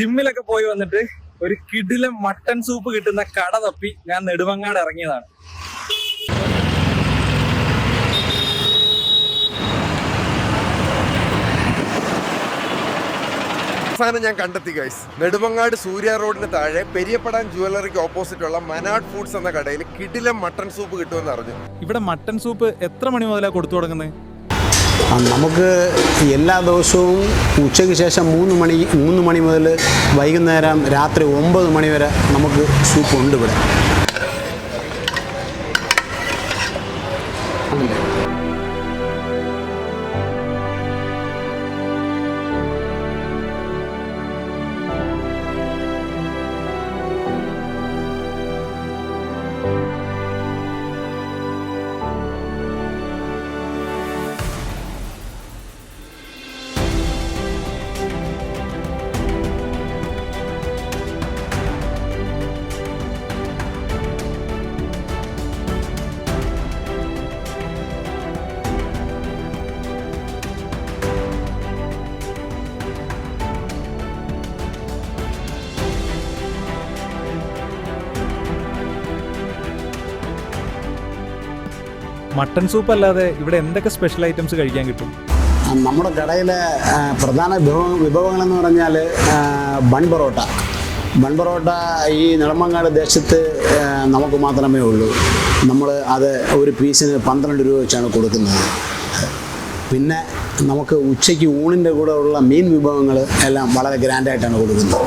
ജിമ്മിലൊക്കെ പോയി വന്നിട്ട് ഒരു കിടിലം മട്ടൻ സൂപ്പ് കിട്ടുന്ന കട തപ്പി ഞാൻ നെടുമങ്ങാട് ഇറങ്ങിയതാണ്. അവസാനം ഞാൻ കണ്ടെത്തി ഗൈസ് നെടുമങ്ങാട് സൂര്യ റോഡിന് താഴെ പെരിയപ്പടാൻ ജുവലറിക്ക് ഓപ്പോസിറ്റ് ഉള്ള മനാട് ഫുഡ്സ് എന്ന കടയിൽ കിടിലം മട്ടൺ സൂപ്പ് കിട്ടുമെന്ന് അറിഞ്ഞു. ഇവിടെ മട്ടൺ സൂപ്പ് എത്ര മണി മുതലാണ് കൊടുത്തു തുടങ്ങുന്നത്? നമുക്ക് എല്ലാ ദിവസവും ഉച്ചയ്ക്ക് ശേഷം മൂന്ന് മണി മൂന്ന് മണി മുതൽ വൈകുന്നേരം രാത്രി ഒമ്പത് മണി വരെ നമുക്ക് സൂപ്പ് ഉണ്ട് ഇവിടെ. മട്ടൻ സൂപ്പ് അല്ലാതെ ഇവിടെ എന്തൊക്കെ സ്പെഷ്യൽ ഐറ്റംസ് കഴിക്കാൻ കിട്ടും? നമ്മുടെ കടയിലെ പ്രധാന വിഭവങ്ങൾ എന്ന് പറഞ്ഞാൽ ബൺ പൊറോട്ട. ബൺ പൊറോട്ട ഈ നിളമങ്ങാട് ദേശത്ത് നമുക്ക് മാത്രമേ ഉള്ളൂ. നമ്മൾ അത് ഒരു പീസിന് പന്ത്രണ്ട് രൂപ വെച്ചാണ് കൊടുക്കുന്നത്. പിന്നെ നമുക്ക് ഉച്ചയ്ക്ക് ഊണിന്റെ കൂടെ ഉള്ള മീൻ വിഭവങ്ങൾ എല്ലാം വളരെ ഗ്രാൻഡായിട്ടാണ് കൊടുക്കുന്നത്.